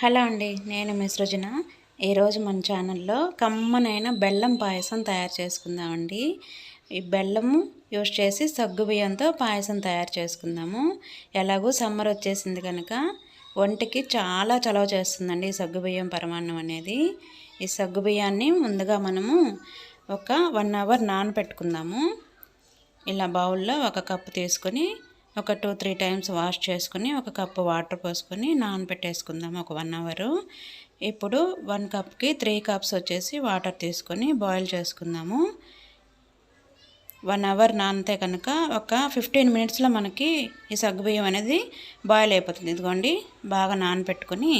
Hello అండి నేను మీ సృజన ఈరోజు మన ఛానల్లో కమ్మనైన బెల్లం పాయసం తయారు చేసుకుందామండి. ఈ బెల్లము యూస్ చేసి సగ్గు బియ్యంతో పాయసం తయారు చేసుకుందాము. ఎలాగో సమ్మర్ వచ్చేసింది కనుక ఒంటికి చాలా చలవ చేస్తుందండి ఈ సగ్గు బియ్యం పరమాన్నం అనేది. ఈ సగ్గు బియ్యాన్ని ముందుగా మనము ఒక వన్ అవర్ నానబెట్టుకుందాము ఇలా బౌల్లో ఒక కప్పు తీసుకొని ఒక టూ త్రీ టైమ్స్ వాష్ చేసుకుని ఒక కప్పు వాటర్ పోసుకొని నానబెట్టేసుకుందాం ఒక వన్ అవరు. ఇప్పుడు వన్ కప్కి త్రీ కప్స్ వచ్చేసి వాటర్ తీసుకొని బాయిల్ చేసుకుందాము. వన్ అవర్ నానితే కనుక ఒక ఫిఫ్టీన్ మినిట్స్లో మనకి ఈ సగ్గుబియ్యం అనేది బాయిల్ అయిపోతుంది. ఇదిగోండి బాగా నానబెట్టుకొని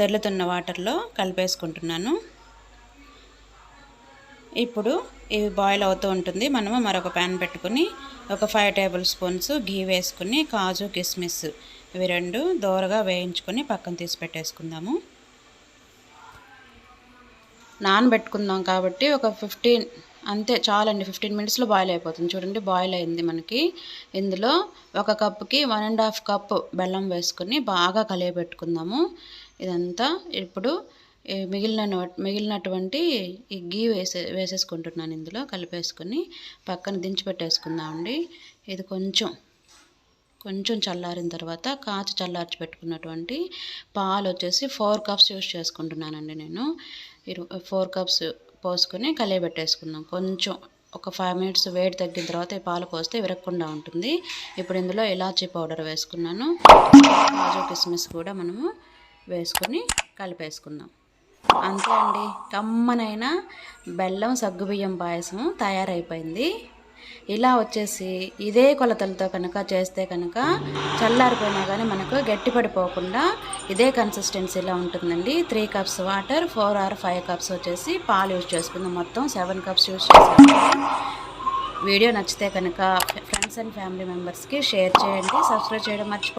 తెల్లుతున్న వాటర్లో కలిపేసుకుంటున్నాను. ఇప్పుడు ఇవి బాయిల్ అవుతూ ఉంటుంది. మనము మరొక ప్యాన్ పెట్టుకుని ఒక ఫైవ్ టేబుల్ స్పూన్స్ గీ వేసుకుని కాజు కిస్మిస్ ఇవి రెండు దోరగా వేయించుకొని పక్కన తీసి పెట్టేసుకుందాము. నానబెట్టుకుందాం కాబట్టి ఒక ఫిఫ్టీన్ అంతే చాలండి. ఫిఫ్టీన్ మినిట్స్లో బాయిల్ అయిపోతుంది. చూడండి బాయిల్ అయింది మనకి. ఇందులో ఒక కప్పుకి వన్ అండ్ హాఫ్ కప్ బెల్లం వేసుకుని బాగా కలియబెట్టుకుందాము. ఇదంతా ఇప్పుడు మిగిలిన మిగిలినటువంటి ఈ గీ వేసే వేసేసుకుంటున్నాను ఇందులో కలిపేసుకొని పక్కన దించి పెట్టేసుకుందామండి. ఇది కొంచెం కొంచెం చల్లారిన తర్వాత కాచి చల్లార్చి పెట్టుకున్నటువంటి పాలు వచ్చేసి ఫోర్ కప్స్ యూస్ చేసుకుంటున్నానండి నేను. ఇరు ఫోర్ కప్స్ పోసుకొని కలియబెట్టేసుకుందాం. కొంచెం ఒక ఫైవ్ మినిట్స్ వేడి తగ్గిన తర్వాత ఈ పాలు పోస్తే విరగకుండా ఉంటుంది. ఇప్పుడు ఇందులో ఇలాచీ పౌడర్ వేసుకున్నాను. కాజు కిస్మిస్ కూడా మనము వేసుకొని కలిపేసుకుందాం. అంతే అండి. కమ్మనైన బెల్లం సగ్గుబియ్యం పాయసం తయారైపోయింది. ఇలా వచ్చేసి ఇదే కొలతలతో కనుక చేస్తే కనుక చల్లారిపోయినా కానీ మనకు గట్టిపడిపోకుండా ఇదే కన్సిస్టెన్సీలో ఉంటుందండి. Three cups water four or five cups వచ్చేసి పాలు యూజ్ చేసుకుందాం. మొత్తం సెవెన్ కప్స్ యూజ్ చేసుకుందాం వీడియో నచ్చితే కనుక ఫ్రెండ్స్ అండ్ ఫ్యామిలీ మెంబర్స్కి షేర్ చేయండి. సబ్స్క్రైబ్ చేయడం మర్చిపో